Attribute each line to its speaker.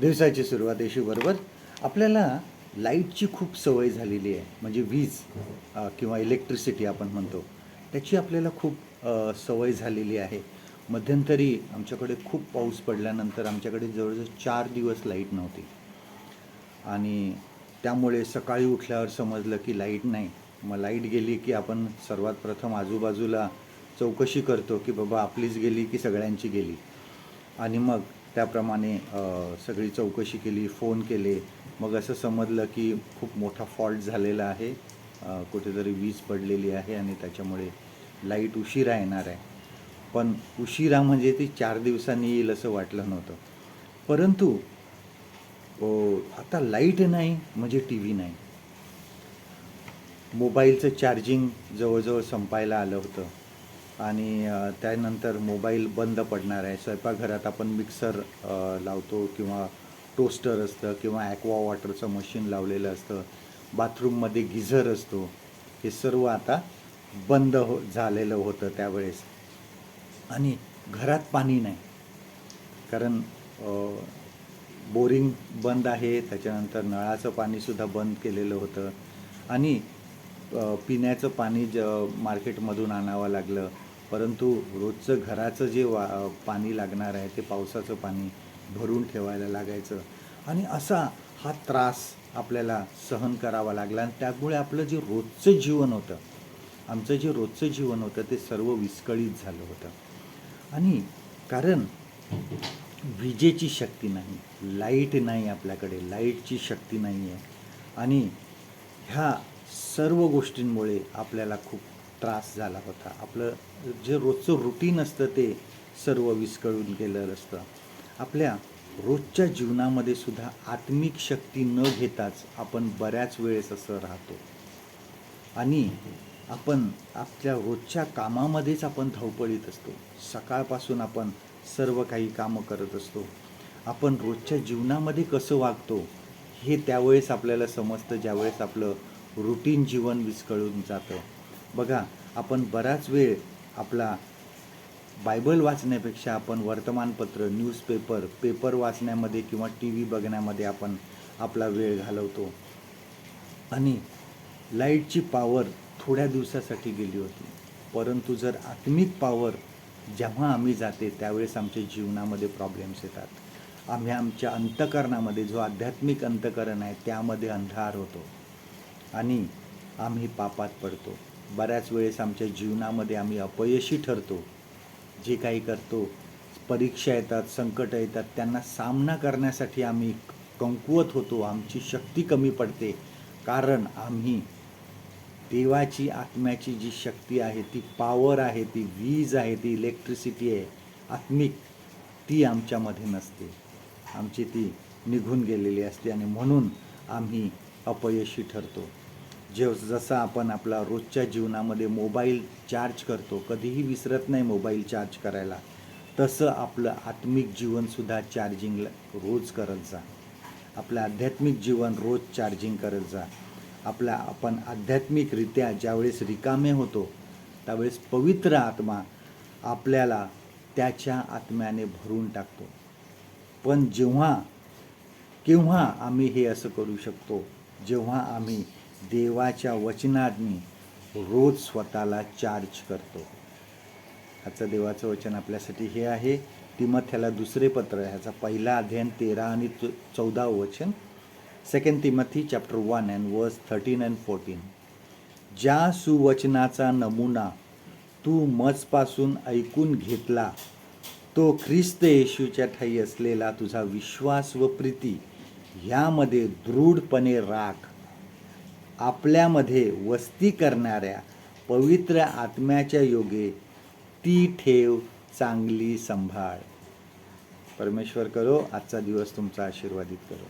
Speaker 1: दिवसाची सुरुवात बरोबर आपल्याला लाईटची खूप सवय झालेली आहे. म्हणजे वीज किंवा इलेक्ट्रिसिटी आपण म्हणतो त्याची आपल्याला खूप सवय झालेली आहे. मध्यंतरी आमच्याकडे खूप पाऊस पडल्यानंतर आमच्याकडे जवळजवळ चार दिवस लाइट नव्हती. आणि त्यामुळे सकाळी उठल्यावर समजलं की लाइट नाही. मग लाइट गेली की आपण सर्वात प्रथम आजूबाजूला चौकशी करतो की बाबा आपलीच गेली की सगळ्यांची गेली. आणि मग त्याप्रमाणे सगळी चौकशी केली फोन केले. मग असं समजलं की खूप मोठा फॉल्ट झालेला आहे. कुठेतरी वीज पडलेली आहे आणि त्याच्यामुळे लाइट उशिरा येणार आहे. पण उशिरा म्हणजे ती चार दिवसांनी येईल असं वाटलं नव्हतं. परंतु ओ, आता लाइट नाही म्हणजे टी व्ही नाही. मोबाईलचं चार्जिंग जवळजवळ संपायला आलं होतं. आणि त्यानंतर मोबाईल बंद पडणार आहे. स्वयंपाकघरात आपण मिक्सर लावतो किंवा टोस्टर असतं किंवा ॲक्वा वॉटरचं मशीन लावलेलं असतं. बाथरूममध्ये गिझर असतो. हे सर्व आता बंद हो झालेलं होतं त्यावेळेस. आणि घरात पाणी नाही. कारण बोरिंग बंद आहे. त्याच्यानंतर नळाचं पाणीसुद्धा बंद केलेलं होतं. आणि पिण्याचं पाणी ज मार्केटमधून आणावं लागलं. परंतु रोजचं घराचं जे वा पाणी लागणार आहे ते पावसाचं पाणी भरून ठेवायला लागायचं. आणि असा हा त्रास आपल्याला सहन करावा लागला आणि त्यामुळे आपलं जे रोजचं जीवन होतं आमचं जे रोजचं जीवन होतं ते सर्व विस्कळीत झालं होतं. आणि कारण विजेची शक्ती नाही लाइट नाही आपल्याकडे लाईटची शक्ती नाही आहे आणि ह्या सर्व गोष्टींमुळे आपल्याला खूप त्रास झाला होता. आपलं जे रोजचं रुटीन असतं ते सर्व विस्कळून गेलं असतं. आपल्या रोजच्या जीवनामध्ये सुद्धा आत्मिक शक्ती न घेताच आपण बऱ्याच वेळेस असं राहतो. आणि आपण आपल्या रोजच्या कामामध्येच आपण धावपळीत असतो. सकाळपासून आपण सर्व काही कामं करत असतो. आपण रोजच्या जीवनामध्ये कसं वागतो हे त्यावेळेस आपल्याला समजतं ज्यावेळेस आपलं रुटीन जीवन विस्कळून जातं. बघा आपण बराच वेळ आपला बायबल वाचण्यापेक्षा आपण वर्तमानपत्र न्यूजपेपर पेपर वाचण्यामध्ये किंवा टी व्ही बघण्यामध्ये आपण आपला वेळ घालवतो. आणि लाईटची पॉवर थोड्या दिवसासाठी गेली होती. परंतु जर आत्मिक पॉवर जेव्हा आम्ही जाते त्यावेळेस आमच्या जीवनामध्ये प्रॉब्लेम्स येतात. आम्ही आमच्या अंतकरणामध्ये जो आध्यात्मिक अंतकरण आहे त्यामध्ये अंधार होतो. आणि आम्ही पापात पडतो. बऱ्याच वेळेस आमच्या जीवनामध्ये आम्ही अपयशी ठरतो जे काही करतो परीक्षा येतात संकट येतात त्यांना सामना करण्यासाठी आम्ही कमकुवत होतो आमची शक्ती कमी पडते. कारण आम्ही देवाची आत्म्याची जी शक्ती आहे ती पॉवर आहे ती वीज आहे ती इलेक्ट्रिसिटी आहे आत्मिक ती आमच्यामध्ये नसते. आमची ती निघून गेलेली असते आणि म्हणून आम्ही अपयशी ठरतो. जे जसं आपण आपला रोजच्या जीवनामध्ये मोबाईल चार्ज करतो कधीही विसरत नाही मोबाईल चार्ज करायला तसं आपलं आत्मिक जीवनसुद्धा चार्जिंग रोज करत जा. आपलं आध्यात्मिक जीवन रोज चार्जिंग करत जा. आपला आपण आध्यात्मिकरित्या ज्यावेळेस रिकामे होतो त्यावेळेस पवित्र आत्मा आपल्याला त्याच्या आत्म्याने भरून टाकतो. पण जेव्हा केव्हा आम्ही हे असं करू शकतो जेव्हा आम्ही देवाच्या वचनाने रोज स्वतःला चार्ज करतो. आजचं देवाचं वचन आपल्यासाठी हे आहे. तिमथ्याला दुसरे पत्र ह्याचा पहिला अध्ययन तेरा आणि चौदा वचन. Second Timothy chapter one and verse thirteen and fourteen ज्या सुवचनाचा नमुना तू मजपासून ऐकून घेतला तो ख्रिस्त येशूच्या ठाई असलेला तुझा विश्वास व प्रीती ह्यामध्ये दृढपणे राख. आपल्यामध्ये वस्ती करणाऱ्या पवित्र आत्म्याच्या योगे ती ठेव चांगली संभाळ. परमेश्वर करो आजचा दिवस तुमचा आशीर्वादित करो.